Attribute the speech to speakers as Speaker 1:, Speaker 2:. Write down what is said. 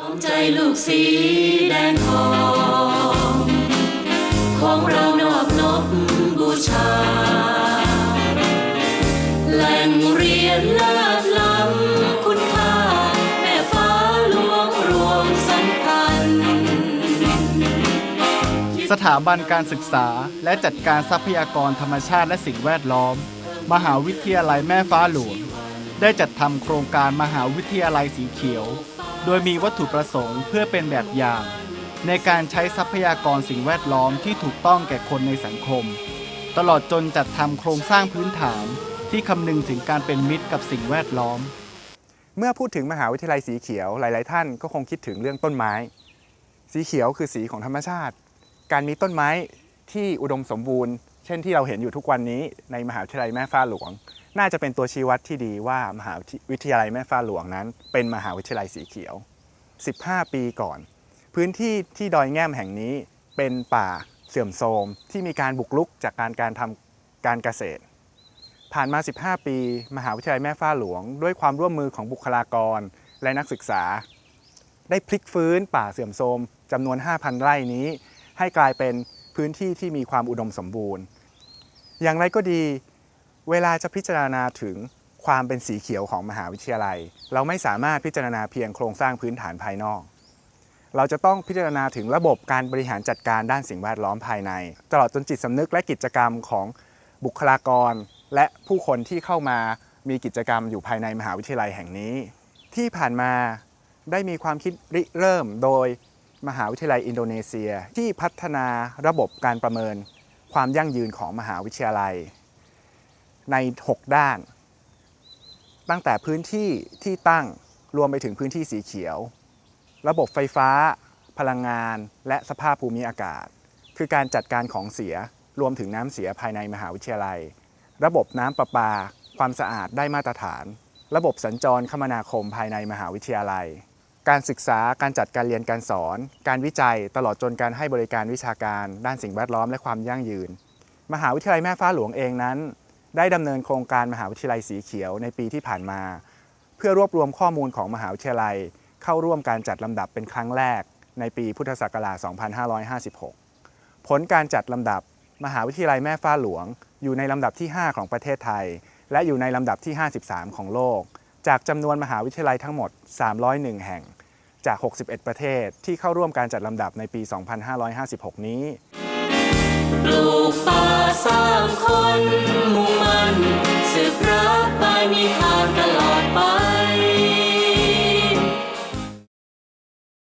Speaker 1: ล้อมใจลูกสีแดงทอง ของเรานอบนบบูชา แหล่งเรียนเลิศล้ำคุณค่า แม่ฟ้าหลวงรวมสัมพันธ์
Speaker 2: สถาบันการศึกษาและจัดการทรัพยากรธรรมชาติและสิ่งแวดล้อม มหาวิทยาลัยแม่ฟ้าหลวง ได้จัดทำโครงการมหาวิทยาลัยสีเขียว โดยมีวัตถุประสงค์เพื่อเป็นแบบอย่าง ในการใช้ทรัพยากรสิ่งแวดล้อมที่ถูกต้องแก่คนในสังคม ตลอดจนจัดทำโครงสร้างพื้นฐานที่คำนึงถึงการเป็นมิตรกับสิ่งแวดล้อม
Speaker 3: เมื่อพูดถึงมหาวิทยาลัยสีเขียวหลาย ๆ ท่านก็คงคิดถึงเรื่องต้นไม้ สีเขียวคือสีของธรรมชาติ การมีต้นไม้ที่อุดมสมบูรณ์ เช่นที่เราเห็นอยู่ทุกวันนี้ในมหาวิทยาลัยแม่ฟ้าหลวง น่าจะเป็นตัวชี้วัดที่ดีว่ามหาวิทยาลัยแม่ฟ้าหลวงนั้น เป็นมหาวิทยาลัยสีเขียว 15 ปีก่อน พื้นที่ที่ดอยแง่มแห่งนี้เป็นป่าเสื่อมโทรมที่มีการบุกรุกจากการการทำการเกษตร ผ่านมา 15 ปี มหาวิทยาลัยแม่ฟ้าหลวง ด้วยความร่วมมือของบุคลากรและนักศึกษา ได้พลิกฟื้นป่าเสื่อมโทรมจำนวน 5,000 ไร่นี้ ให้กลายเป็นพื้นที่ที่มีความอุดมสมบูรณ์ อย่างไรก็ดี เวลาจะพิจารณาถึงความเป็นสีเขียวของมหาวิทยาลัย เราไม่สามารถพิจารณาเพียงโครงสร้างพื้นฐานภายนอก เราจะต้องพิจารณาถึงระบบการบริหารจัดการด้านสิ่งแวดล้อมภายใน ตลอดจนจิตสำนึกและกิจกรรมของบุคลากร และผู้คนที่เข้ามามีกิจกรรมอยู่ภายในมหาวิทยาลัยแห่งนี้ ที่ผ่านมาได้มีความคิดริเริ่มโดยมหาวิทยาลัยอินโดนีเซีย ที่พัฒนาระบบการประเมินความยั่งยืนของมหาวิทยาลัย ใน 6 ด้าน ตั้งแต่พื้นที่ที่ตั้งรวมไปถึงพื้นที่สีเขียว ระบบไฟฟ้า พลังงาน และสภาพภูมิอากาศ คือการจัดการของเสียรวมถึงน้ำเสียภายในมหาวิทยาลัย ระบบน้ำประปา ความสะอาดได้มาตรฐาน ระบบสัญจรคมนาคมภายในมหาวิทยาลัย การศึกษาการจัดการเรียนการสอน การวิจัยตลอดจนการให้บริการวิชาการ ด้านสิ่งแวดล้อมและความยั่งยืน มหาวิทยาลัยแม่ฟ้าหลวงเองนั้น ได้ดำเนินโครงการมหาวิทยาลัยสีเขียวในปีที่ผ่านมา เพื่อรวบรวมข้อมูลของมหาวิทยาลัย เข้าร่วมการจัดลำดับเป็นครั้งแรก ในปีพุทธศักราช 2556 ผลการจัดลำดับมหาวิทยาลัยแม่ฟ้าหลวง อยู่ในลำดับที่ 5 ของประเทศไทย และอยู่ในลำดับที่ 53 ของโลก จากจำนวนมหาวิทยาลัยทั้งหมด 301 แห่ง จาก 61 ประเทศที่เข้าร่วมการจัดลำดับในปี 2556 นี้า
Speaker 1: ง